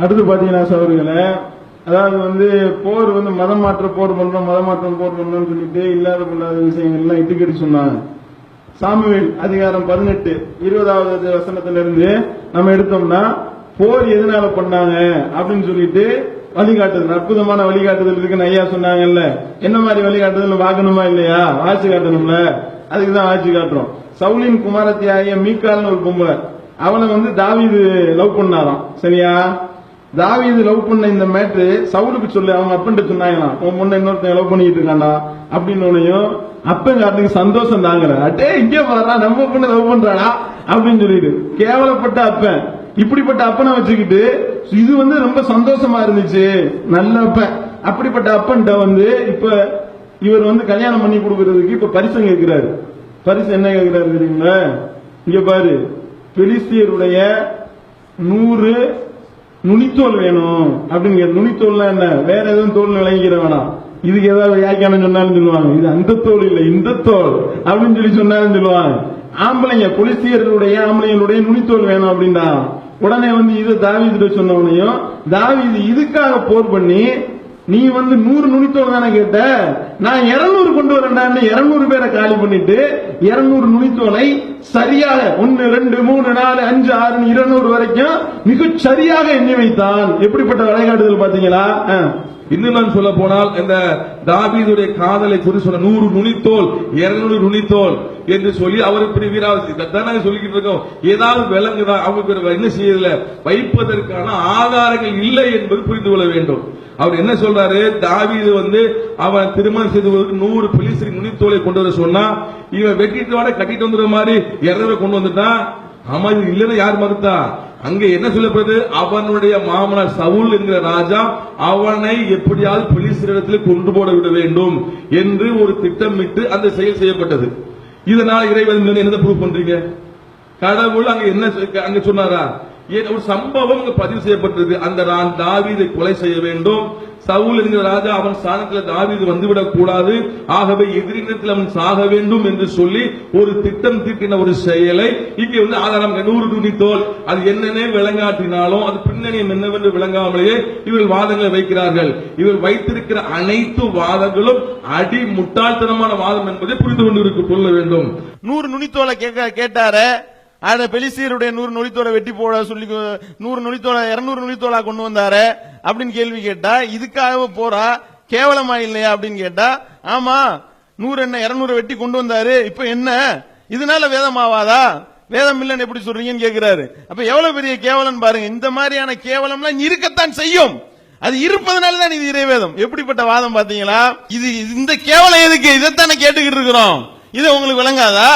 அடுத்து பாத்தீங்கன்னா சவர்களே அதாவது வந்து போர் வந்து மதம் மாற்ற போர் பண்றோம் மதம் மாற்றம் போர் பண்றோம்னு சொல்லிட்டு இல்லாத பண்ணாத விஷயங்கள்லாம் இட்டுக்கிட்டு சொன்னாங்க. சாமுவேல் அதிகாரம் பதினெட்டு இருபதாவது வசனத்துல இருந்து நம்ம எடுத்தோம்னா போர் எதனால பண்ணாங்க அப்படின்னு சொல்லிட்டு வழிகாட்டுதல் அற்புதமான வழிகாட்டுதல் இருக்குன்னு ஐயா சொன்னாங்கல்ல. என்ன மாதிரி வழிகாட்டுதல் வாங்கணுமா இல்லையா? வாழ்ச்சி காட்டணும்ல. அதுக்கு தான் காட்டுறோம். சவுலின் குமாரத்தியாகிய மீக்கால்னு ஒரு பொம்பளை அவனை வந்து தாவிது லவ் பண்ணாராம். சரியா? தாவீது லவ் பண்ண இந்த மேட்ரு சவுலுக்கு சொல்லு அவங்க அப்பன்ட்டு சொன்னாங்களாம் உன் முன்ன இன்னொருத்தன் லவ் பண்ணிட்டு இருக்காண்டா அப்படின்னு உடனேயும் அப்பன் காட்டுக்கு சந்தோஷம் தாங்குற அட்டே இங்கே பாடுறா நம்ம பொண்ணு லவ் பண்றாடா அப்படின்னு சொல்லிட்டு கேவலப்பட்ட அப்பன். இப்படிப்பட்ட அப்பனை வச்சுக்கிட்டு இது வந்து ரொம்ப சந்தோஷமா இருந்துச்சு நல்ல அப்பன். அப்படிப்பட்ட அப்பன்ட்ட வந்து இப்ப இவர் வந்து கல்யாணம் பண்ணி கொடுக்கறதுக்கு இப்ப பரிசம் கேட்கிறாரு. பரிசு என்ன கேட்கிறாரு தெரியுங்களா? இங்க பாரு பெலிஸ்தியருடைய நூறு நுனித்தோல் வேணும். அப்படின்னு நுனித்தோல்னா என்ன? வேற எதுவும் தோல் நிலைங்கிற வேணாம். இதுக்கு ஏதாவது வியாக்கியானம் சொன்னாலும் சொல்லுவாங்க. இது அந்த தோல் இல்ல இந்த தோல். அப்படின்னு சொல்லி சொன்னாலும் சொல்லுவாங்க. ஆம்பளைங்க புலிசியர்களுடைய ஆம்பளைங்களுடைய நுனித்தோல் வேணும் அப்படின்னா உடனே வந்து இது தாவீது சொன்ன உடனேயும் தாவீது இதுக்காக போர் பண்ணி நீ வந்து நூறு நுனித்தோல் தானே கேட்ட? நான் இருநூறு கொண்டு வரேன்டான்னு இருநூறு பேரை காலி பண்ணிட்டு இருநூறு நுனித்தோலை சரியாக ஒன்னு ரெண்டு மூணு நாலு அஞ்சு ஆறு இருநூறு வரைக்கும் மிக சரியாக எண்ணி வைத்தான். எப்படிப்பட்ட வழிகாட்டுதல் பாத்தீங்களா இன்னும் நான் சொல்ல போனால் இந்த தாபீதுடைய காதலை குறித்து சொன்ன நூறு நுனித்தோல் இருநூறு நுனித்தோல் என்று சொல்லி அவர் இப்படி வீராவசி தானே சொல்லிக்கிட்டு இருக்கோம். ஏதாவது விலங்குதா அவங்க என்ன செய்யல வைப்பதற்கான ஆதாரங்கள் இல்லை என்பது புரிந்து கொள்ள வேண்டும். அவர் என்ன சொல்றாரு? தாவீது வந்து அவன் திருமணம் செய்து நூறு பிலிஸ்திரி நுனித்தோலை கொண்டு வர சொன்னா இவன் வெட்டிட்டு வாட கட்டிட்டு வந்துடுற மாதிரி இறவை கொண்டு வந்துட்டான். ஆமா இது இல்லைன்னு யார் மறுத்தா? அங்க என்ன சொல்லப்படுது? அவனுடைய மாமனார் சவுல் என்கிற ராஜா அவனை எப்படியாவது போலீசரிடத்தில் கொண்டு போட விட வேண்டும் என்று ஒரு திட்டமிட்டு அந்த செயல் செய்யப்பட்டது. இதனால் இறைவன் என்ன ப்ரூவ் பண்றீங்க? கடவுள் அங்க என்ன அங்க சொன்னாரா? ஒரு சம்பவம் பதிவு செய்யப்பட்டிருக்கு. அந்த ரா- தாவீதை கொலை செய்ய வேண்டும். சவுல் என்கிற ராஜா அவன் ஸ்தானத்தில் தாவீது வந்துவிடக் கூடாது. ஆகவே எதிரினத்தில் அவன் சாக வேண்டும் என்று சொல்லி ஒரு திட்டம் தீட்டின ஒரு செயலை இங்கே வந்து ஆதாரம் நூறு துணி தோல். அது என்னன்னே விளங்காட்டினாலும் அது பின்னணியம் என்னவென்று விளங்காமலேயே இவர்கள் வாதங்களை வைக்கிறார்கள். இவர் வைத்திருக்கிற அனைத்து வாதங்களும் அடி முட்டாள்தனமான வாதம் என்பதை புரிந்து கொண்டு கொள்ள வேண்டும். நூறு நுனித்தோலை கேட்க கேட்டாரு. அந்த பெலிசீருடைய நூறு நொழித்தோலை வெட்டி போட சொல்லி நூறு நொழித்தோலை இருநூறு நொழித்தோலா கொண்டு வந்தாரு. அப்படின்னு கேள்வி கேட்டா இதுக்காக போறா? கேவலமா இல்லையா அப்படின்னு கேட்டா ஆமா நூறு என்ன இருநூறு வெட்டி கொண்டு வந்தாரு. இப்ப என்ன? இதனால வேதம் ஆவாதா? வேதம் இல்லைன்னு எப்படி சொல்றீங்கன்னு கேட்கிறாரு அப்ப எவ்வளவு பெரிய கேவலம் பாருங்க. இந்த மாதிரியான கேவலம்லாம் இருக்கத்தான் செய்யும். அது இருப்பதனால தான் இது இறைவேதம். எப்படிப்பட்ட வாதம் பாத்தீங்களா? இது இந்த கேவலம் எதுக்கு? இதைத்தானே கேட்டுக்கிட்டு இருக்கிறோம். இது உங்களுக்கு விளங்காதா?